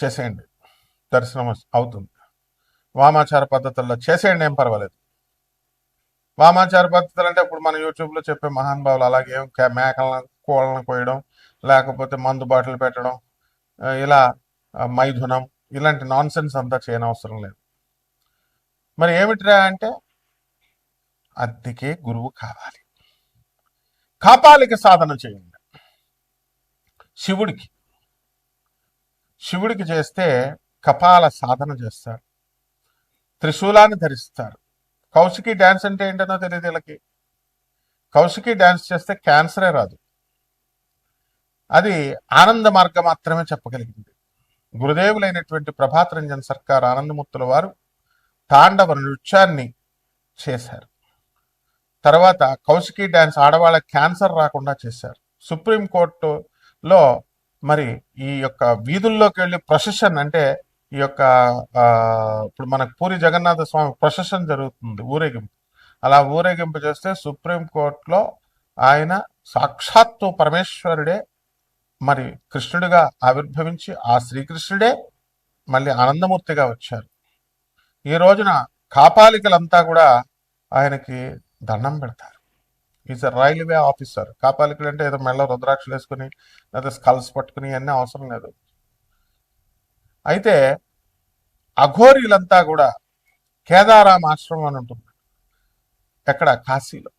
చేసేయండి. దర్శనం అవుతుంది. వామాచార పద్ధతుల్లో చేసేయండి ఏం పర్వాలేదు. వామాచార పద్ధతులు అంటే ఇప్పుడు మన యూట్యూబ్లో చెప్పే మహానుభావులు అలాగే మేకలను కోళ్ళను కోయడం లేకపోతే మందు బాటిల్ పెట్టడం ఇలా మైథునం ఇలాంటి నాన్ సెన్స్ అంతా చేయనవసరం లేదు. మరి ఏమిటిరా అంటే అద్దెకే గురువు కావాలి. కాపాలిక సాధన చేయండి. శివుడికి శివుడికి చేస్తే కపాల సాధన చేస్తారు. త్రిశూలాన్ని ధరిస్తారు. కౌశికి డ్యాన్స్ అంటే ఏంటనో తెలియదు వీళ్ళకి. కౌశికి డ్యాన్స్ చేస్తే క్యాన్సరే రాదు. అది ఆనంద మార్గం మాత్రమే చెప్పగలిగింది. గురుదేవులైనటువంటి ప్రభాత్ రంజన్ సర్కార్ ఆనందముత్తుల వారు తాండవ నృత్యాన్ని చేశారు. తర్వాత కౌశికి డ్యాన్స్ ఆడవాళ్ళ క్యాన్సర్ రాకుండా చేశారు. సుప్రీం కోర్టులో మరి ఈ యొక్క వీధుల్లోకి వెళ్ళి ప్రొసెషన్ అంటే ఈ యొక్క ఇప్పుడు మనకు పూరి జగన్నాథ స్వామి ప్రొసెషన్ జరుగుతుంది ఊరేగింపు. అలా ఊరేగింపు చేస్తే సుప్రీం కోర్టులో ఆయన సాక్షాత్తు పరమేశ్వరుడే మరి కృష్ణుడిగా ఆవిర్భవించి ఆ శ్రీకృష్ణుడే మళ్ళీ ఆనందమూర్తిగా వచ్చారు. ఈ రోజున కాపాలికలంతా కూడా ఆయనకి దండం పెడతారు. ఈజ్ అ రైల్వే ఆఫీసర్ కాపాలికలు అంటే ఏదో మెళ్ళ రుద్రాక్షలు వేసుకుని లేదా స్కల్స్ పట్టుకుని అన్నీ అవసరం లేదు. అయితే అఘోరీలంతా కూడా కేదారాం ఆశ్రమం అని ఉంటుంది. ఎక్కడ? కాశీలో.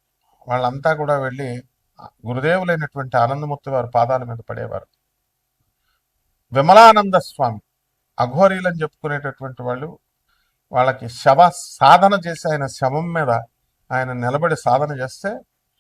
వాళ్ళంతా కూడా వెళ్ళి గురుదేవులైనటువంటి ఆనందమూర్తి వారి పాదాల మీద పడేవారు. విమలానంద స్వామి అఘోరీలని చెప్పుకునేటటువంటి వాళ్ళు వాళ్ళకి శవ సాధన చేసి ఆయన శవం మీద ఆయన నిలబడి సాధన చేస్తే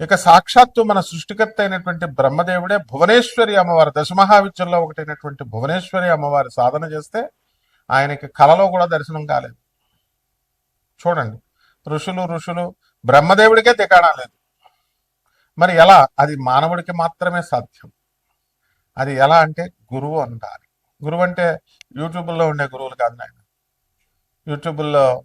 ఇక సాక్షాత్తు మన సృష్టికర్త అయినటువంటి బ్రహ్మదేవుడే భువనేశ్వరి అమ్మవారు దశమహావిద్యల్లో ఒకటైనటువంటి భువనేశ్వరి అమ్మవారి సాధన చేస్తే ఆయనకి కలలో కూడా దర్శనం కాలేదు. చూడండి. ఋషులు ఋషులు బ్రహ్మదేవుడికే దిగాడా లేదు. మరి ఎలా? అది మానవుడికి మాత్రమే సాధ్యం. అది ఎలా అంటే గురువు అంటారు. గురువు అంటే యూట్యూబ్లో ఉండే గురువులు కాదు నాయన. యూట్యూబ్లో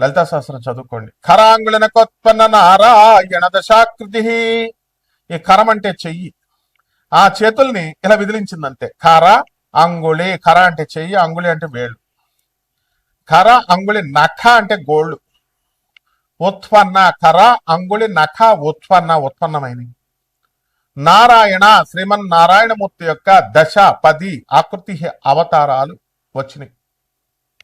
లలితా శాస్త్రం చదువుకోండి. ఖరాంగుళన కొత్పన్న నారాయణ దశాకృతి. ఈ కరం అంటే చెయ్యి. ఆ చేతుల్ని ఇలా విదిలించిందంతే. కర అంగుళి కర అంటే చెయ్యి అంగుళి అంటే వేళ్ళు. కర అంగుళి నఖ అంటే గోళ్ళు. ఉత్పన్న కర అంగుళి నఖ ఉత్పన్న ఉత్పన్నమైనవి. నారాయణ శ్రీమన్ నారాయణమూర్తి యొక్క దశ పది ఆకృతి అవతారాలు వచ్చినాయి.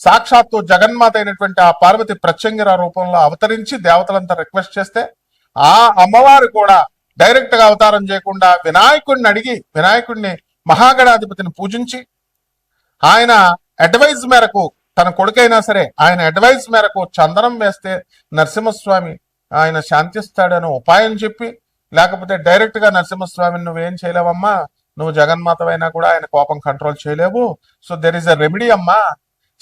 సాక్షాత్తు జగన్మాత అయినటువంటి ఆ పార్వతి ప్రత్యంగిర రూపంలో అవతరించి దేవతలంతా రిక్వెస్ట్ చేస్తే ఆ అమ్మవారు కూడా డైరెక్ట్గా అవతారం చేయకుండా వినాయకుడిని అడిగి వినాయకుడిని మహాగణాధిపతిని పూజించి ఆయన అడ్వైజ్ మేరకు తన కొడుకైనా సరే ఆయన అడ్వైజ్ మేరకు చందనం వేస్తే నరసింహస్వామి ఆయన శాంతిస్తాడని ఉపాయం చెప్పి లేకపోతే డైరెక్ట్గా నరసింహస్వామిని నువ్వేం చేయలేవమ్మా? నువ్వు జగన్మాతవైనా కూడా ఆయన కోపం కంట్రోల్ చేయలేవు. So there is a remedy అమ్మా.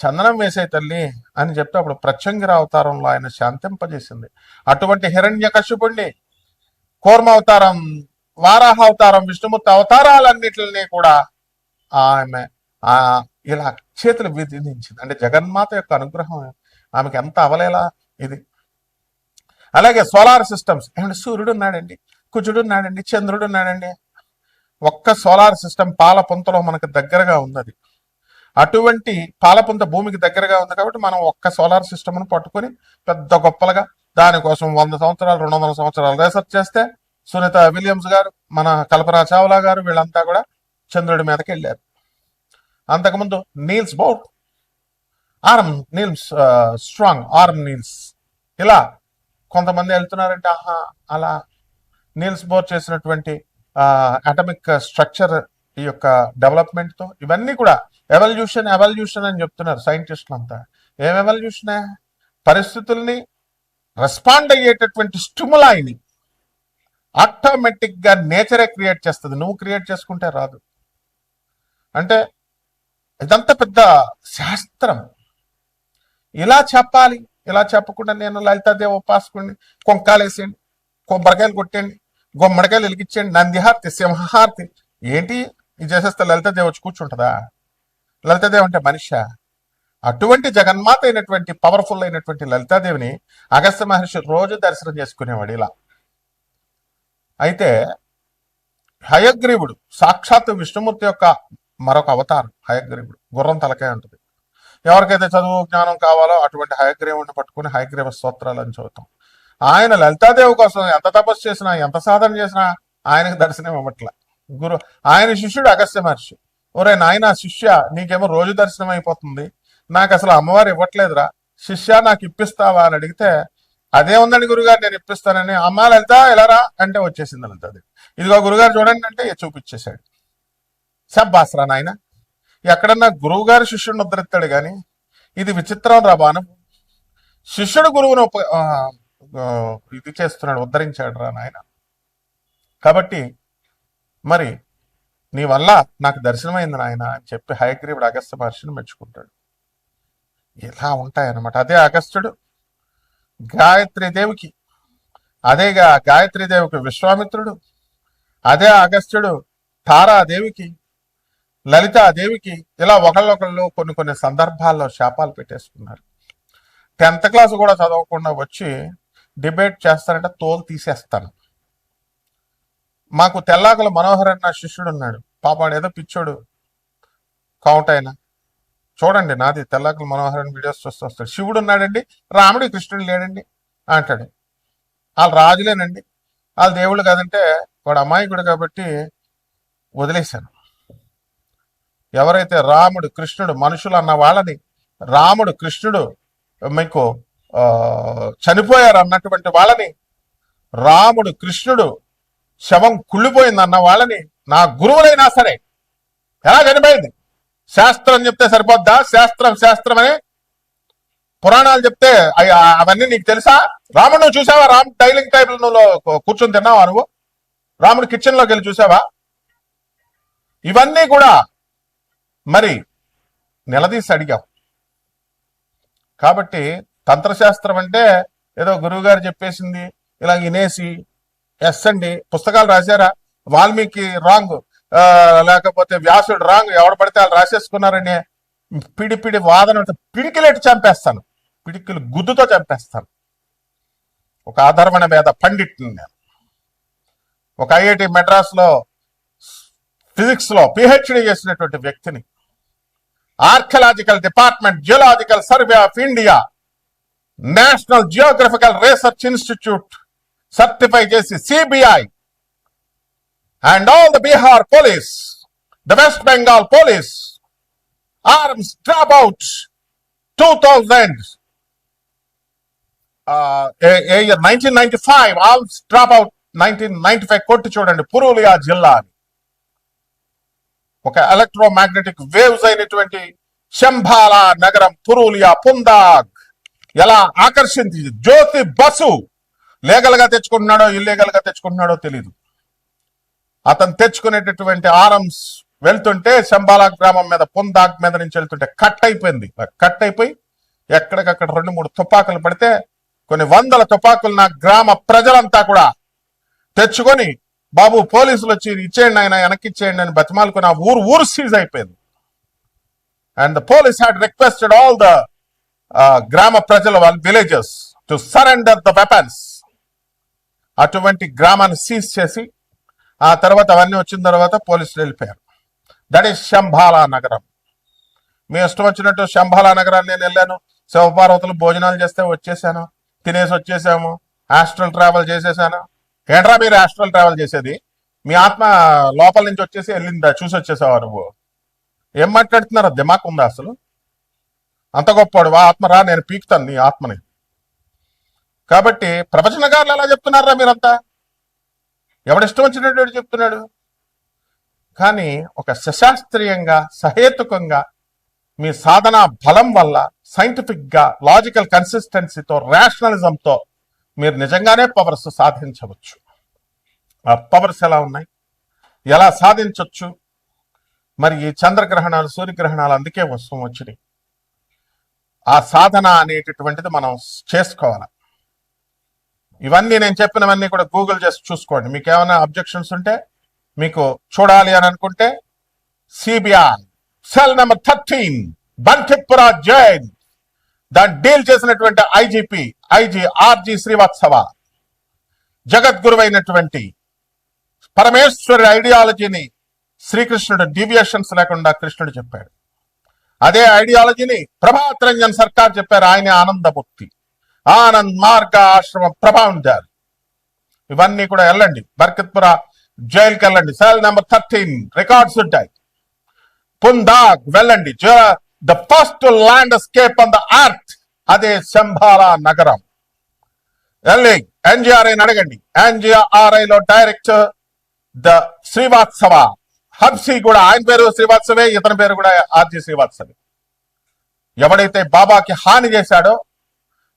చందనం వేసే తల్లి అని చెప్తే అప్పుడు ప్రత్యంగిర అవతారంలో ఆయన శాంతింపజేసింది. అటువంటి హిరణ్య కశ్యపుణ్ణి కూర్మ అవతారం వారాహ అవతారం విష్ణుమూర్తి అవతారాలన్నిటిని కూడా ఆమె ఆ ఇలా చేతులు విధించింది. అంటే జగన్మాత యొక్క అనుగ్రహం ఆమెకి ఎంత అవలేలా ఇది. అలాగే సోలార్ సిస్టమ్స్ ఏమంటే సూర్యుడు ఉన్నాడండి కుజుడు ఉన్నాడండి చంద్రుడు ఉన్నాడండి. ఒక్క సోలార్ సిస్టమ్ పాలపుంతలో మనకు దగ్గరగా ఉన్నది. అటువంటి పాలపుంత భూమికి దగ్గరగా ఉంది కాబట్టి మనం ఒక్క సోలార్ సిస్టమ్ను పట్టుకొని పెద్ద గొప్పలుగా దానికోసం వంద సంవత్సరాలు రెండు వందల సంవత్సరాలు రీసెర్చ్ చేస్తే సునీత విలియమ్స్ గారు మన కల్పనా చావ్లా గారు వీళ్ళంతా కూడా చంద్రుడి మీదకి వెళ్ళారు. అంతకుముందు Niels Bohr Arm Niels strong Arm Niels. ఇలా కొంతమంది వెళ్తున్నారంటే ఆహా అలా నీల్స్ బోర్ చేసినటువంటి అటమిక్ స్ట్రక్చర్ ఈ యొక్క డెవలప్మెంట్తో ఇవన్నీ కూడా ఎవల్యూషన్ ఎవల్యూషన్ అని చెప్తున్నారు సైంటిస్టులు అంతా. ఏం ఎవల్యూషన్ పరిస్థితుల్ని రెస్పాండ్ అయ్యేటటువంటి స్టిములాయిని ఆటోమేటిక్గా నేచరే క్రియేట్ చేస్తుంది. నువ్వు క్రియేట్ చేసుకుంటే రాదు. అంటే ఇదంతా పెద్ద శాస్త్రం. ఇలా చెప్పాలి. ఇలా చెప్పకుండా నేను లలితాదేవి ఉపాసకుడిని కొంకాలేసేయండి కొబ్బరికాయలు కొట్టండి గుమ్మడికాయలు వెలిగించండి నందిహారతి సింహారతి ఏంటి? ఇది చేసేస్తే లలితాదేవి వచ్చి కూర్చుంటుందా? లలితాదేవి అంటే మనిష? అటువంటి జగన్మాత అయినటువంటి పవర్ఫుల్ అయినటువంటి లలితాదేవిని అగస్త్య మహర్షి రోజు దర్శనం చేసుకునేవాడు ఇలా. అయితే హయగ్రీవుడు సాక్షాత్ విష్ణుమూర్తి యొక్క మరొక అవతారం హయగ్రీవుడు. గుర్రం తలకాయ ఉంటుంది. ఎవరికైతే చదువు జ్ఞానం కావాలో అటువంటి హయగ్రీవుడిని పట్టుకుని హయగ్రీవ స్తోత్రాలు అని చదువుతాం ఆయన లలితాదేవి కోసం ఎంత తపస్సు చేసినా ఎంత సాధన చేసినా ఆయనకు దర్శనం ఇవ్వట్లే. గురు ఆయన శిష్యుడు అగస్త్య మహర్షి. ఒరే నాయన శిష్య నీకేమో రోజు దర్శనం అయిపోతుంది. నాకు అసలు అమ్మవారు ఇవ్వట్లేదురా. శిష్య నాకు ఇప్పిస్తావా అని అడిగితే అదే ఉందండి గురుగారు నేను ఇప్పిస్తానని. అమ్మ లలిత ఎలారా అంటే వచ్చేసింది లలితది ఇదిగో గురుగారు చూడండి అంటే చూపించేశాడు. సబ్బాసరా నాయన. ఎక్కడన్నా గురువు గారు శిష్యుడిని ఉద్ధరిస్తాడు కానీ ఇది విచిత్రం రా బాను. శిష్యుడు గురువును ఇది చేస్తున్నాడు ఉద్ధరించాడు రా నాయన. కాబట్టి మరి నీ వల్ల నాకు దర్శనమైంది నాయన అని చెప్పి హయగ్రీవుడు అగస్త్య మహర్షిని మెచ్చుకుంటాడు. ఇలా ఉంటాయన్నమాట. అదే అగస్త్యుడు గాయత్రి దేవికి అదేగా గాయత్రీదేవికి విశ్వామిత్రుడు అదే అగస్త్యుడు తారాదేవికి లలితాదేవికి ఇలా ఒకళ్ళొకళ్ళు కొన్ని కొన్ని సందర్భాల్లో శాపాలు పెట్టేసుకున్నారు. టెన్త్ క్లాస్ కూడా చదవకుండా వచ్చి డిబేట్ చేస్తారంటే తోలు తీసేస్తాను. మాకు తెల్లాకుల మనోహర్ అన్న శిష్యుడు ఉన్నాడు. పాపాడు ఏదో పిచ్చోడు కౌంట్ చూడండి నాది తెల్లాకుల మనోహర్ అని వీడియోస్ చూస్తూ వస్తాడు. శివుడు ఉన్నాడండి రాముడు కృష్ణుడు లేడండి అంటాడు. వాళ్ళు రాజులేనండి. వాళ్ళ దేవుళ్ళు కాదంటే వాడు అమాయకుడు కాబట్టి వదిలేశాను. ఎవరైతే రాముడు కృష్ణుడు మనుషులు అన్న వాళ్ళని రాముడు కృష్ణుడు మీకు చనిపోయారు అన్నటువంటి వాళ్ళని రాముడు కృష్ణుడు శవం కుళ్ళిపోయింది అన్న వాళ్ళని నా గురువులైనా సరే ఎలా చనిపోయింది? శాస్త్రం చెప్తే సరిపోద్దా? శాస్త్రం శాస్త్రం అని పురాణాలు చెప్తే అవన్నీ నీకు తెలుసా? రాముడు నువ్వు చూసావా? రామ్ డైలింగ్ టేబుల్ నువ్వు కూర్చొని తిన్నావా నువ్వు? రాముడు కిచెన్లోకి వెళ్ళి చూసావా? ఇవన్నీ కూడా మరి నిలదీసి అడిగాం కాబట్టి తంత్రశాస్త్రం అంటే ఏదో గురువుగారు చెప్పేసింది ఇలా వినేసి ఎస్ అండి. పుస్తకాలు రాశారా? వాల్మీకి రాంగ్. లేకపోతే వ్యాసుడు రాంగ్. ఎవడు పడితే వాళ్ళు రాసేసుకున్నారని పిడి పిడి వాదన పిడికిలేటి చంపేస్తాను. పిడికిలు గుద్దుతో చంపేస్తాను. ఒక ఆధర్మణ మీద పండిట్ని నేను. ఒక ఐఐటి మెడ్రాస్లో ఫిజిక్స్లో ఫిజిక్స్లో పిహెచ్డి చేసినటువంటి వ్యక్తిని. Archaeological department geological survey of India national geographical research institute certify చేసి CBI and all the Bihar police the West Bengal police arms drop out two thousand nineteen ninety five arms drop out nineteen ninety five కొట్టి చూడండి పురూలియా జిల్లా అని. ఒక electromagnetic waves అయినటువంటి శంభాలా నగరం పురూలియా పుందాగ్. ఎలా ఆకర్షించింది? జ్యోతి బసు లీగల్గా తెచ్చుకుంటున్నాడో ఇల్లీగల్గా తెచ్చుకుంటున్నాడో తెలియదు అతను తెచ్చుకునేటటువంటి ఆరమ్స్ వెళ్తుంటే శంబాలా గ్రామం మీద పుందాగ్ మీద నుంచి వెళ్తుంటే కట్ అయిపోయింది. కట్ అయిపోయి ఎక్కడికక్కడ రెండు మూడు తుపాకులు పడితే కొన్ని వందల తుపాకులు నా గ్రామ ప్రజలంతా కూడా తెచ్చుకొని బాబు పోలీసులు వచ్చి ఇచ్చేయండి ఆయన వెనక్కి ఇచ్చేయండి అని బతిమాలకు నా ఊరు ఊరు సీజ్ అయిపోయింది. And the police had requested all the గ్రామ ప్రజల వాళ్ళ villages to surrender the weapons అటువంటి గ్రామాన్ని సీజ్ చేసి ఆ తర్వాత అవన్నీ వచ్చిన తర్వాత పోలీసులు వెళ్ళిపోయారు. దట్ ఈస్ శంభాలా నగరం. మీ ఇష్టం వచ్చినట్టు శంభాలా నగరాన్ని నేను వెళ్ళాను. శివపార్వతులు భోజనాలు చేస్తే వచ్చేసాను. తినేసి వచ్చేసాము. హాస్టల్ ట్రావెల్ చేసేసాను. ఏంట్రా మీరు హాస్టల్ ట్రావెల్ చేసేది? మీ ఆత్మ లోపల నుంచి వచ్చేసి వెళ్ళిందా? చూసి వచ్చేసావా నువ్వు? ఏం మాట్లాడుతున్నారా? దిమాక్ ఉందా అసలు? అంత గొప్పవాడు. ఆత్మ రా నేను పీకుతాను నీ ఆత్మని. కాబట్టి ప్రవచనగారులు ఎలా చెప్తున్నారా మీరంతా? ఎవడిష్టం వచ్చినటువంటి చెప్తున్నాడు? కానీ ఒక సశాస్త్రీయంగా సహేతుకంగా మీ సాధన బలం వల్ల సైంటిఫిక్గా లాజికల్ కన్సిస్టెన్సీతో రేషనలిజంతో మీరు నిజంగానే పవర్స్ సాధించవచ్చు. ఆ పవర్స్ ఎలా ఉన్నాయి? ఎలా సాధించవచ్చు మరి ఈ చంద్రగ్రహణాలు సూర్యగ్రహణాలు అందుకే వస్తూ వచ్చినాయి ఆ సాధన అనేటటువంటిది మనం చేసుకోవాలి? ఇవన్నీ నేను చెప్పినవన్నీ కూడా గూగుల్ చేసి చూసుకోండి. మీకు ఏమైనా అబ్జెక్షన్స్ ఉంటే మీకు చూడాలి అని అనుకుంటే CBR cell number thirteen Bankipur Jain దాన్ని డీల్ చేసినటువంటి ఐజీపీ ఐజీ ఆర్జీ శ్రీవాత్సవ జగద్గురువైనటువంటి పరమేశ్వరి ఐడియాలజీని శ్రీకృష్ణుడు డీవియేషన్స్ లేకుండా కృష్ణుడు చెప్పాడు. అదే ఐడియాలజీని ప్రభాత్ రంజన్ సర్కార్ చెప్పారు. ఆయన ఆనందముక్తి ఆనంద్ మార్గ ఆశ్రమ ప్రభావంజారు ఇవన్నీ కూడా వెళ్ళండి. బర్కత్పుర జైలుకి వెళ్ళండి. సెల్ నెంబర్ థర్టీన్ రికార్డ్స్ ఉంటాయి. పుందాగ్ వెళ్ళండి. The first landscape on the earth. అదే శంభాల నగరం. వెళ్ళి ఎన్జిఆర్ఐ అడగండి. ఎన్జిఆర్ఐ లో డైరెక్టర్ ద శ్రీవాత్సవ హబ్సి కూడా ఆయన పేరు శ్రీవాత్సవే ఇతని పేరు కూడా ఆర్జీ శ్రీవాత్సవే ఎవడైతే బాబాకి హాని చేశాడో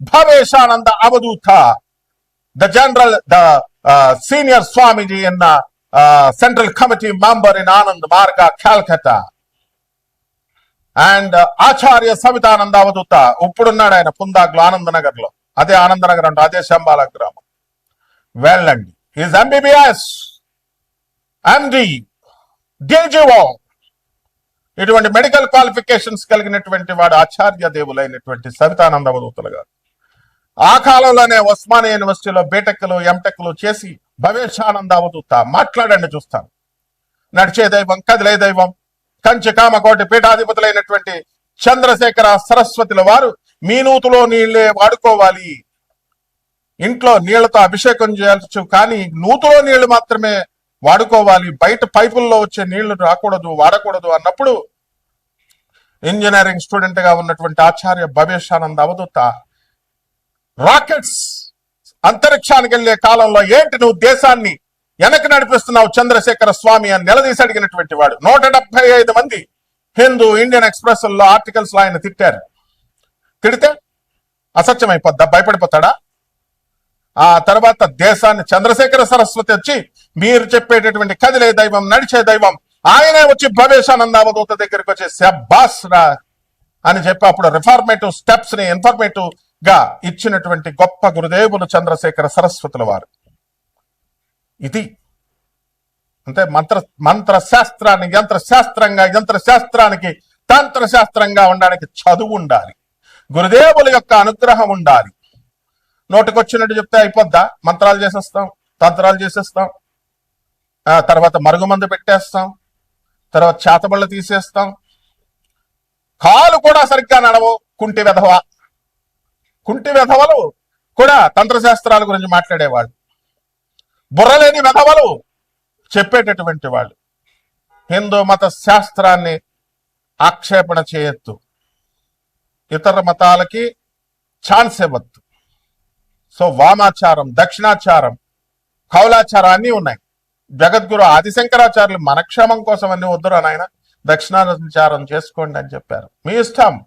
Bhaveshananda Avadhuta. The general, the uh, senior Swamiji in the uh, Central Committee member in Anand Marga, Calcutta. And Acharya Savitananda Avadhuta ఇప్పుడున్నాడు ఆయన పుందాగ్లో ఆనందనగర్లో అదే ఆనందనగర్ అంటే అదే శంబాల గ్రామం. వెళ్ళండి ఈజ్ ఎంబీబీఎస్ ఎండి డిజిఓ ఇటువంటి మెడికల్ క్వాలిఫికేషన్స్ కలిగినటువంటి వాడు ఆచార్య దేవులైనటువంటి సవితానంద అవధూతలు గారు. ఆ కాలంలోనే ఉస్మానియా యూనివర్సిటీలో బీటెక్లు ఎంటెక్లు చేసి భవేశానంద అవధూత మాట్లాడండి చూస్తాను. నడిచే దైవం కదిలే దైవం కంచి కామకోటి పీఠాధిపతులైనటువంటి చంద్రశేఖర సరస్వతుల వారు మీ నూతులో నీళ్ళే వాడుకోవాలి. ఇంట్లో నీళ్ళతో అభిషేకం చేయవచ్చు కానీ నూతులో నీళ్ళు మాత్రమే వాడుకోవాలి. బయట పైపుల్లో వచ్చే నీళ్ళు రాకూడదు వాడకూడదు అన్నప్పుడు ఇంజనీరింగ్ స్టూడెంట్గా ఉన్నటువంటి ఆచార్య భవేశానంద అవధూత రాకెట్స్ అంతరిక్షానికి వెళ్ళే కాలంలో ఏంటి నువ్వు దేశాన్ని వెనక్కి నడిపిస్తున్నావు చంద్రశేఖర స్వామి అని నిలదీసి అడిగినటువంటి వాడు? నూట ఐదు మంది హిందూ ఇండియన్ ఎక్స్ప్రెస్లో ఆర్టికల్స్లో ఆయన తిట్టారు. తిడితే అసత్యం అయిపోద్దా భయపడిపోతాడా? ఆ తర్వాత దేశాన్ని చంద్రశేఖర సరస్వతి వచ్చి మీరు చెప్పేటటువంటి కదిలే దైవం నడిచే దైవం ఆయనే వచ్చి భవేశానంద అవధూత దగ్గరికి వచ్చి శబ్బాస్ రా అని చెప్పి అప్పుడు రిఫార్మేటివ్ స్టెప్స్ని ఇన్ఫర్మేటివ్ గా ఇచ్చినటువంటి గొప్ప గురుదేవులు చంద్రశేఖర సరస్వతుల వారు. ఇది అంటే మంత్ర మంత్ర శాస్త్రాన్ని యంత్ర శాస్త్రంగా యంత్ర శాస్త్రానికి తంత్ర శాస్త్రంగా ఉండడానికి చదువు ఉండాలి. గురుదేవుల యొక్క అనుగ్రహం ఉండాలి. నోటికొచ్చినట్టు చెప్తే అయిపోద్దా? మంత్రాలు చేసేస్తాం తంత్రాలు చేసేస్తాం. ఆ తర్వాత మరుగుమందు పెట్టేస్తాం. తర్వాత చేతబళ్ళు తీసేస్తాం. కాలు కూడా సరిగ్గా నడవు కుంటి వెధవా? కుంటి వెధవలు కూడా తంత్రశాస్త్రాల గురించి మాట్లాడేవాళ్ళు. బుర్రలేని వెధవలు చెప్పేటటువంటి వాళ్ళు. హిందూ మత శాస్త్రాన్ని ఆక్షేపణ చేయొద్దు. ఇతర మతాలకి ఛాన్స్ ఇవ్వద్దు. సో వామాచారం దక్షిణాచారం కౌలాచారం అన్నీ ఉన్నాయి. జగద్గురు ఆదిశంకరాచార్యులు మనక్షేమం కోసం అన్ని వద్దురా నాయన దక్షిణాచారం చేసుకోండి అని చెప్పారు. మీ ఇష్టం.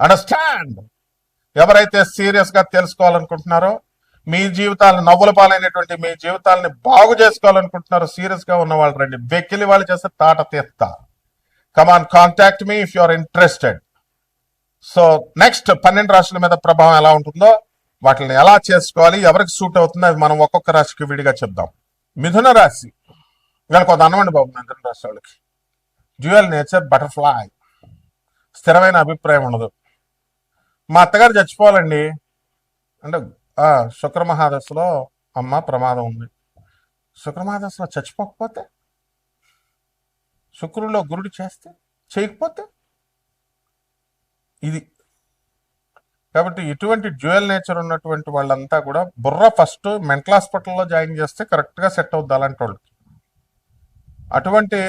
అండర్స్టాండ్ ఎవరైతే సీరియస్గా తెలుసుకోవాలనుకుంటున్నారో మీ జీవితాలను నవ్వుల పాలైనటువంటి మీ జీవితాలని బాగు చేసుకోవాలనుకుంటున్నారో సీరియస్గా ఉన్న వాళ్ళు రండి. వెక్కిలి వాళ్ళు చేస్తే తాట తీస్తా come on contact me if you are interested so next పన్నెండు రాశుల మీద ప్రభావం ఎలా ఉంటుందో వాటిని ఎలా చేసుకోవాలి ఎవరికి సూట్ అవుతుందో అది మనం ఒక్కొక్క రాశికి విడిగా చెప్దాం. మిథున రాశి. వీళ్ళకి కొంత అనవండి బాబు మిథున రాశి వాళ్ళకి. డ్యూయల్ నేచర్ బటర్ఫ్లై స్థిరమైన అభిప్రాయం ఉండదు. మా అత్తగారు చచ్చిపోవాలండి. అంటే శుక్రమహాదశలో శుక్ర మహాదశలో అమ్మ ప్రమాదం ఉంది. శుక్ర మహాదశలో చచ్చిపోకపోతే శుక్రుల్లో గురుడు చేస్తే చేయకపోతే ఇది. కాబట్టి ఇటువంటి డ్యూయల్ నేచర్ ఉన్నటువంటి వాళ్ళంతా కూడా బుర్ర ఫస్ట్ మెంటల్ హాస్పిటల్లో జాయిన్ చేస్తే కరెక్ట్గా సెట్ అవుద్ది అలాంటి వాళ్ళకి. అటువంటి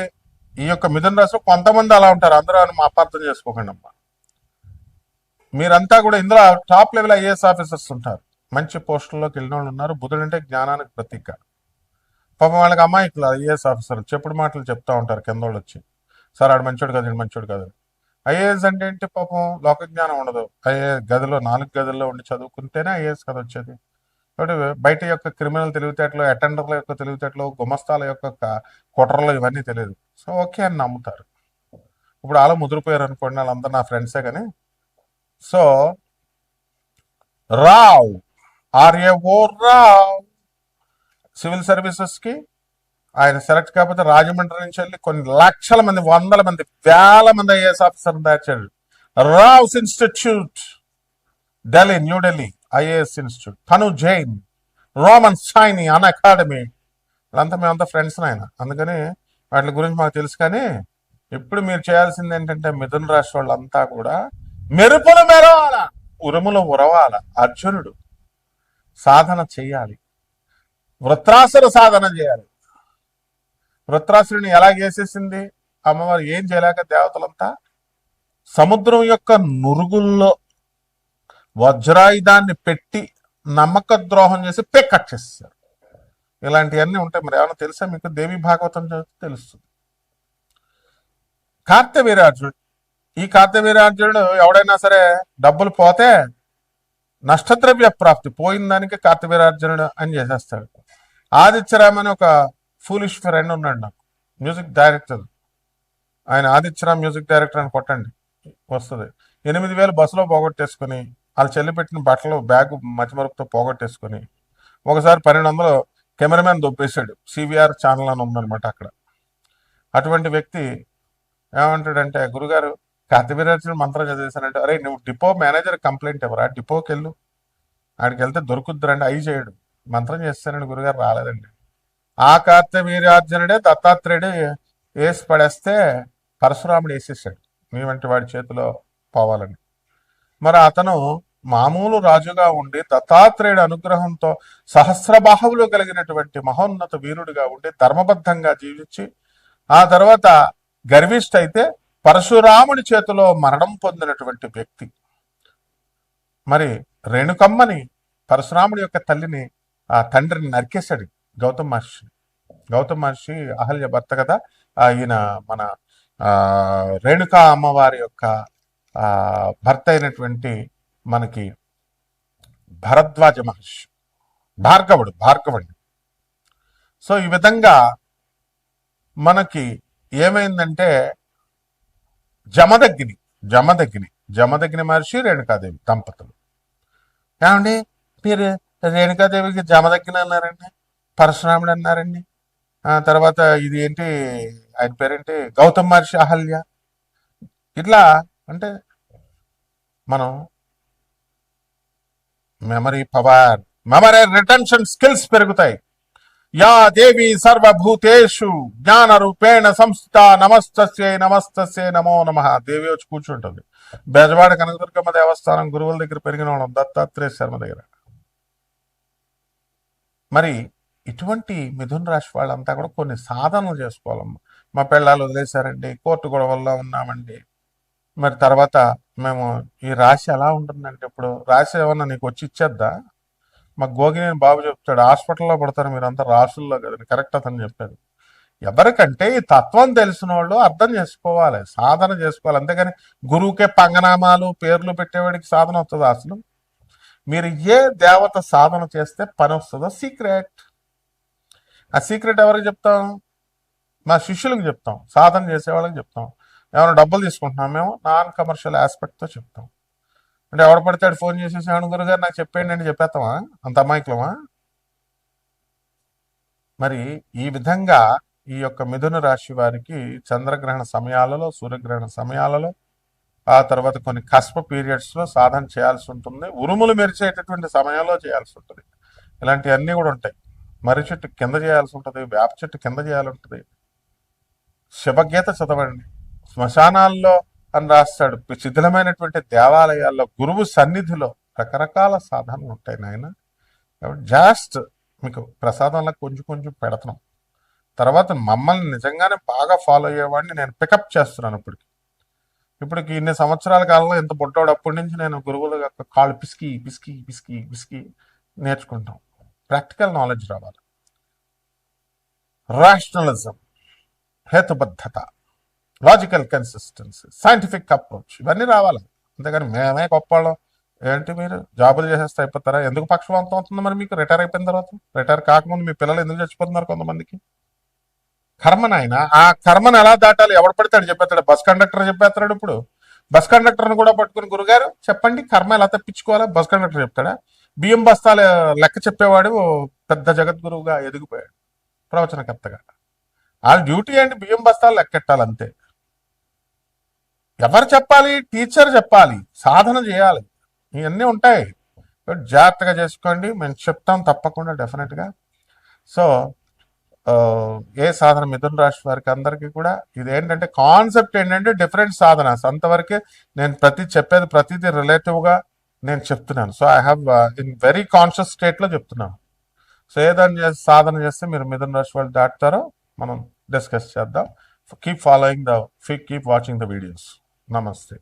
ఈ యొక్క మిథున రాశిలో కొంతమంది అలా ఉంటారు. అందరూ అని మా అపార్థం చేసుకోకండి అమ్మా మీరంతా కూడా ఇందులో టాప్ లెవెల్ ఐఏఎస్ ఆఫీసర్స్ ఉంటారు. మంచి పోస్టుల్లోకి వెళ్ళిన వాళ్ళు ఉన్నారు. బుధుడు అంటే జ్ఞానానికి ప్రతీక. పాపం వాళ్ళకి అమాయకులు ఐఏఎస్ ఆఫీసర్లు. చెప్పుడు మాటలు చెప్తా ఉంటారు కింద వాళ్ళు వచ్చి. సార్ ఆడు మంచోడు కదా మంచోడు కదా ఐఏఎస్ అంటే ఏంటి పాపం? లోక జ్ఞానం ఉండదు. ఐఏఎస్ గదిలో నాలుగు గదుల్లో ఉండి చదువుకుంటేనే ఐఏఎస్ కదా వచ్చేది. కాబట్టి బయట యొక్క క్రిమినల్ తెలివితేటలు అటెండర్ల యొక్క తెలివితేటలు గుమస్తాల యొక్క కుట్రలు ఇవన్నీ తెలియదు. సో ఓకే అని నమ్ముతారు. ఇప్పుడు అలా ముదిరిపోయారు అనుకోండి వాళ్ళందరూ నా ఫ్రెండ్సే కానీ so Rao. R A O Rao. Civil సర్వీసెస్కి ఆయన సెలెక్ట్ కాకపోతే రాజమండ్రి నుంచి వెళ్ళి కొన్ని లక్షల మంది వందల మంది వేల మంది IAS officer దాచాడు. Rao's institute Delhi New Delhi IAS institute. తను Jain Roman Saini Unacademy. వీళ్ళంతా మేమంతా ఫ్రెండ్స్ ఆయన అందుకని వాటి గురించి మాకు తెలుసు కానీ ఇప్పుడు మీరు చేయాల్సింది ఏంటంటే మిథున్ రాశి వాళ్ళంతా కూడా మెరుపులు మెరవాల. ఉరుములు ఉరవాల. అర్జునుడు సాధన చేయాలి వృత్రాసుడు సాధన చేయాలి. వృత్రాసురుని ఎలా చేసేసింది? అమ్మవారు ఏం చేయలేక దేవతలంతా? సముద్రం యొక్క నురుగుల్లో వజ్రాయుధాన్ని పెట్టి నమ్మక ద్రోహం చేసి పెక్కట్ చేసేసారు ఇలాంటివన్నీ ఉంటాయి. మరి ఏమైనా తెలుసా మీకు? దేవి భాగవతం తెలుస్తుంది. కార్తవీరార్జునుడు ఈ కార్తవీర్యార్జునుడు ఎవడైనా సరే డబ్బులు పోతే నష్టద్రవ్య ప్రాప్తి పోయిన దానికి కార్తవీరార్జునుడు అని చేసేస్తాడు. ఆదిత్యరామ్ అని ఒక ఫూలిష్ ఫ్రెండ్ ఉన్నాడు నాకు మ్యూజిక్ డైరెక్టర్ ఆయన ఆదిత్యరామ్ మ్యూజిక్ డైరెక్టర్ అని కొట్టండి వస్తుంది. ఎనిమిది వేలు బస్సులో పోగొట్టేసుకుని వాళ్ళ చెల్లి పెట్టిన బట్టలు బ్యాగ్ మతిమరుపుతో పోగొట్టేసుకుని ఒకసారి పన్నెండు వందలు కెమెరామెన్ దొబ్బేశాడు సివిఆర్ ఛానల్ అని ఉందనమాట అక్కడ. అటువంటి వ్యక్తి ఏమంటాడంటే గురుగారు కార్తవీరాజుని మంత్రం చదివేశానంటే అరే నువ్వు డిపో మేనేజర్ కంప్లైంట్ ఇవ్వరా? డిపోకి వెళ్ళు. ఆడికి వెళ్తే దొరుకుద్దురండి అయి చేయడు. మంత్రం చేస్తానండి గురుగారు రాలేదండి. ఆ కార్తవీర్యార్జునుడే దత్తాత్రేయుడు వేసి పడేస్తే పరశురాముడు వేసేసాడు మీ వంటి వాడి చేతిలో పోవాలని. మరి అతను మామూలు రాజుగా ఉండి దత్తాత్రేయుడు అనుగ్రహంతో సహస్రబాహువులు కలిగినటువంటి మహోన్నత వీరుడిగా ఉండి ధర్మబద్ధంగా జీవించి ఆ తర్వాత గర్విష్ఠ అయితే పరశురాముడి చేతిలో మరణం పొందినటువంటి వ్యక్తి. మరి రేణుకమ్మని పరశురాముడి యొక్క తల్లిని ఆ తండ్రిని నరికేశాడు గౌతమ్ మహర్షి. గౌతమ్ మహర్షి అహల్య భర్త కదా ఈయన మన రేణుకా అమ్మవారి యొక్క భర్త అయినటువంటి మనకి భరద్వాజ మహర్షి. భార్గవుడు భార్గవుడు సో ఈ విధంగా మనకి ఏమైందంటే జమదగ్ని జమదగ్ని జమదగ్ని మహర్షి రేణుకాదేవి దంపతులు. ఏమండి? మీరు రేణుకాదేవికి జమదగ్ని అన్నారండి? పరశురాముడు అన్నారండి? ఆ తర్వాత ఇది ఏంటి? ఆయన పేరేంటి? గౌతమ్ మహర్షి అహల్య. ఇట్లా అంటే మనం memory power memory retention skills పెరుగుతాయి. యా దేవి సర్వభూతేషు జ్ఞాన రూపేణ సంస్థ నమస్తస్యై నమస్తస్యై నమో నమ. దేవి వచ్చి కూర్చుంటుంది. బెజవాడ కనకదుర్గమ్మ దేవస్థానం గురువుల దగ్గర పెరిగిన వాళ్ళం దత్తాత్రేయ శర్మ దగ్గర. మరి ఇటువంటి మిథున రాశి వాళ్ళంతా కూడా కొన్ని సాధనలు చేసుకోవాలమ్మా. మా పిల్లలు వదిలేశారండి కోర్టు గొడవల్లో ఉన్నామండి. మరి తర్వాత మేము ఈ రాశి ఎలా ఉంటుందంటే ఇప్పుడు రాశి ఏమన్నా నీకు వచ్చి ఇచ్చేద్దా? మా గోగినేని బాబు చెప్తాడు హాస్పిటల్లో పడతారు మీరంతా రాసుల్లో కదండి కరెక్ట్ అతను చెప్పాడు. ఎవరికంటే ఈ తత్వం తెలిసిన వాళ్ళు అర్థం చేసుకోవాలి సాధన చేసుకోవాలి. అంతేగాని గురువుకే పంగనామాలు పేర్లు పెట్టేవాడికి సాధన వస్తుంది అసలు? మీరు ఏ దేవత సాధన చేస్తే పని వస్తుందో సీక్రెట్. ఆ సీక్రెట్ ఎవరికి చెప్తాం? మా శిష్యులకు చెప్తాం సాధన చేసే వాళ్ళకి చెప్తాం. ఏమైనా డబ్బులు తీసుకుంటున్నాం మేము నాన్ కమర్షియల్ ఆస్పెక్ట్తో చెప్తాం. అంటే ఎవడ పడితే ఫోన్ చేసేసి "ఏమండి గురుగారు నాకు చెప్పేయండి అని చెప్పేస్తామా అంత అమాయకులమా? మరి ఈ విధంగా ఈ యొక్క మిథున రాశి వారికి చంద్రగ్రహణ సమయాలలో సూర్యగ్రహణ సమయాలలో ఆ తర్వాత కొన్ని కస్ప పీరియడ్స్లో సాధన చేయాల్సి ఉంటుంది. ఉరుములు మెరిచేటటువంటి సమయంలో చేయాల్సి ఉంటుంది. ఇలాంటివన్నీ కూడా ఉంటాయి. మర్రి చెట్టు కింద చేయాల్సి ఉంటుంది. వేప చెట్టు కింద చేయాలి ఉంటుంది. శివగీత చదవండి. శ్మశానాల్లో అని రాస్తాడు. శిథిలమైనటువంటి దేవాలయాల్లో గురువు సన్నిధిలో రకరకాల సాధనలు ఉంటాయి నాయన. కాబట్టి జస్ట్ మీకు ప్రసాదంలో కొంచెం కొంచెం పెడతాం. తర్వాత మమ్మల్ని నిజంగానే బాగా ఫాలో అయ్యేవాడిని నేను పికప్ చేస్తున్నాను ఇప్పటికి. ఇప్పటికి ఇన్ని సంవత్సరాల కాలంలో ఇంత బుడ్డోడు అప్పటి నుంచి నేను గురువుల యొక్క కాళ్ళు పిసికి పిసికి పిసికి పిసికి నేర్చుకుంటాం. ప్రాక్టికల్ నాలెడ్జ్ రావాలి. రాషనలిజం హేతుబద్ధత. లాజికల్ కన్సిస్టెన్సీ సైంటిఫిక్ అప్రోచ్ ఇవన్నీ రావాలి. అంతేగాని మేమే గొప్పవాళ్ళం. ఏంటి మీరు? జాబులు చేసేస్తే అయిపోతారా? ఎందుకు పక్షవంతం అవుతుంది మరి మీకు? రిటైర్ అయిపోయిన తర్వాత? రిటైర్ కాకముందు మీ పిల్లలు ఎందుకు చచ్చిపోతున్నారు కొంతమందికి? కర్మ నాయన ఆ కర్మను ఎలా దాటాలి? ఎవడు పడితే చెప్పేస్తాడు. బస్ కండక్టర్ చెప్పేస్తాడు ఇప్పుడు. బస్ కండక్టర్ని కూడా పట్టుకుని గురుగారు చెప్పండి కర్మ ఎలా తప్పించుకోవాలా బస్ కండక్టర్ చెప్తాడా? బియ్యం బస్తాలు లెక్క చెప్పేవాడు పెద్ద జగద్గురువుగా ఎదిగిపోయాడు. ప్రవచనకర్తగా. వాళ్ళ డ్యూటీ ఏంటి? బియ్యం బస్తాలు లెక్కెట్టాలి అంతే ఎవరు చెప్పాలి? టీచర్ చెప్పాలి. సాధన చేయాలి. ఇవన్నీ ఉంటాయి. జాగ్రత్తగా చేసుకోండి. మేము చెప్తాం తప్పకుండా డెఫినెట్గా. సో ఏ సాధన? మిథున్ రాశి వారికి అందరికీ కూడా ఇది ఏంటంటే కాన్సెప్ట్ ఏంటంటే డిఫరెంట్ సాధన. అంతవరకే నేను ప్రతి చెప్పేది ప్రతిదీ రిలేటివ్గా నేను చెప్తున్నాను. So I have in very conscious స్టేట్లో చెప్తున్నాను. సో ఏదైనా చేసి సాధన చేస్తే మీరు మిథున్ రాశి వాళ్ళు దాటుతారో మనం డిస్కస్ చేద్దాం. Keep following the keep watching the videos. నమస్తే